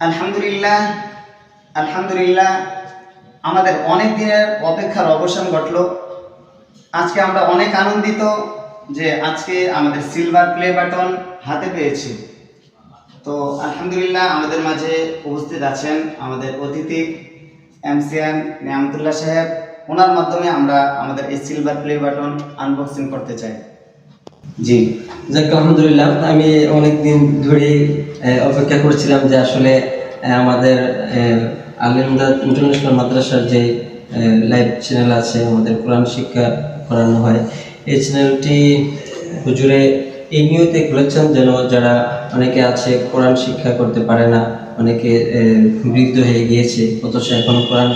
আলহামদুলিল্লাহ আলহামদুলিল্লাহ, আমাদের অনেক দিনের অপেক্ষার অবসান ঘটলো। আজকে আমরা অনেক আনন্দিত যে আজকে আমাদের সিলভার প্লে বাটন হাতে পেয়েছি। তো আলহামদুলিল্লাহ, আমাদের মাঝে উপস্থিত আছেন আমাদের অতিথি এমসিএম নিয়ামতুল্লাহ সাহেব। ওনার মাধ্যমে আমরা আমাদের এই সিলভার প্লে বাটন আনবক্সিং করতে চাই। জি। যাক আলহামদুলিল্লাহ আমি অনেক দিন ধরেই আহ, অপেক্ষা করছিলাম যে আসলে আমাদের আলিমদাদ ইন্টারন্যাশনাল মাদ্রাসার যে লাইভ চ্যানেল আছে আমাদের কোরআন শিক্ষা করানো হয় এই চ্যানেলটি হুজুরে এই নিয়তে খুলেছেন যেন যারা অনেকে আছে কোরআন শিক্ষা করতে পারে না অনেকে বৃদ্ধ হয়ে গিয়েছে অথচ এখন কোরআন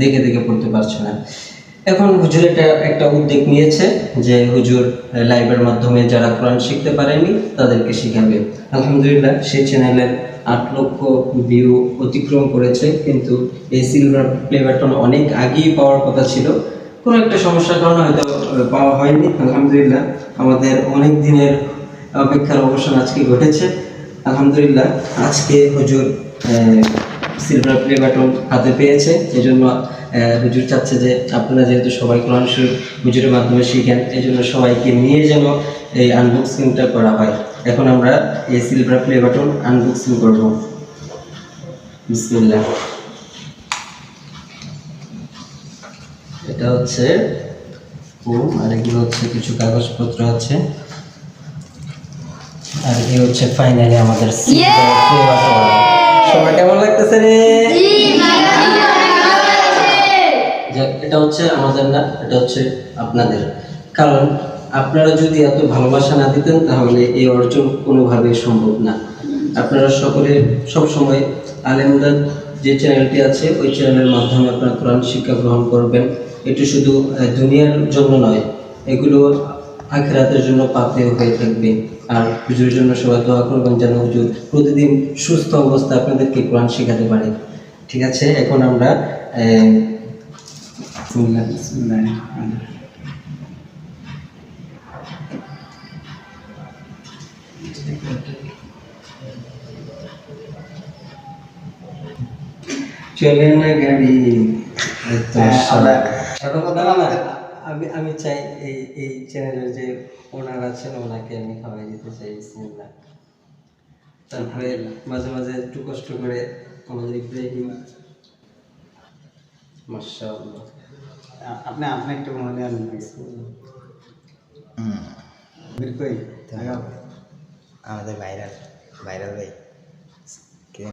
দেখে দেখে পড়তে পারছে না। এখন হুজুর এটা একটা উদ্যোগ নিয়েছে যে হুজুর লাইভের মাধ্যমে যারা কোরআন শিখতে পারেনি তাদেরকে শিখাবে। আলহামদুলিল্লাহ সেই চ্যানেলের আট লক্ষ ভিউ অতিক্রম করেছে, কিন্তু এই সিলভার প্লে বাটন অনেক আগেই পাওয়ার কথা ছিল। কোনো একটা সমস্যার কারণে হয়তো পাওয়া হয়নি। আলহামদুলিল্লাহ, আমাদের অনেক দিনের অপেক্ষার অবসান আজকে ঘটেছে। আলহামদুলিল্লাহ, আজকে হুজুর সিলভার প্লে বাটন হাতে পেয়েছে। এই জন্য হুজুর চাচ্ছে যে আপনারা যেহেতু সবাই কোরআন শরীফ হুজুরের মাধ্যমে শিখেন এই জন্য সবাইকে নিয়ে যেন এই আনবক্সিংটা করা হয়। এখন আমরা এই সিলভার প্লে বাটন আনবক্সিং করব। বিসমিল্লাহ। এটা হচ্ছে ওম আর এগুলো হচ্ছে কিছু কাগজপত্র আছে। আর এই হচ্ছে ফাইনালি আমাদের সবার কেমন লাগতেছে রে? এটা হচ্ছে আমাদের না এটা হচ্ছে আপনাদের। কারণ আপনারা যদি এত ভালোবাসা না দিতেন তাহলে এই অর্জন কোনোভাবেই সম্ভব না। আপনারা সকলে সব সময় আলেমদার যে চ্যানেলটি আছে ওই চ্যানেলের মাধ্যমে আপনারা কোরআন শিক্ষা গ্রহণ করবেন। এটি শুধু দুনিয়ার জন্য নয় এগুলো আখেরাতের জন্য পাপেও হয়ে থাকবে। আর হুজুরের জন্য সবাই দোয়া করবেন যেন হুজুর প্রতিদিন সুস্থ অবস্থা আপনাদেরকে কোরআন শেখাতে পারে। ঠিক আছে? এখন আমরা। চলে না গাড়ি। এত হ্যাঁ, আমরা সর্বপ্রথম আমার- আমি আমি চাই এই এই চ্যানেলের যে ওনার আছেন ওনাকে আমি খাওয়াই দিতে চাই বিসমিল্লাহ। তারপরে মাঝে মাঝে একটু কষ্ট করে আমাদের ইব্রাহিম মাশাআল্লাহ। আপনি আপনি একটু মনে আনেন কই? আমাদের ভাইরাল ভাইরাল ভাই।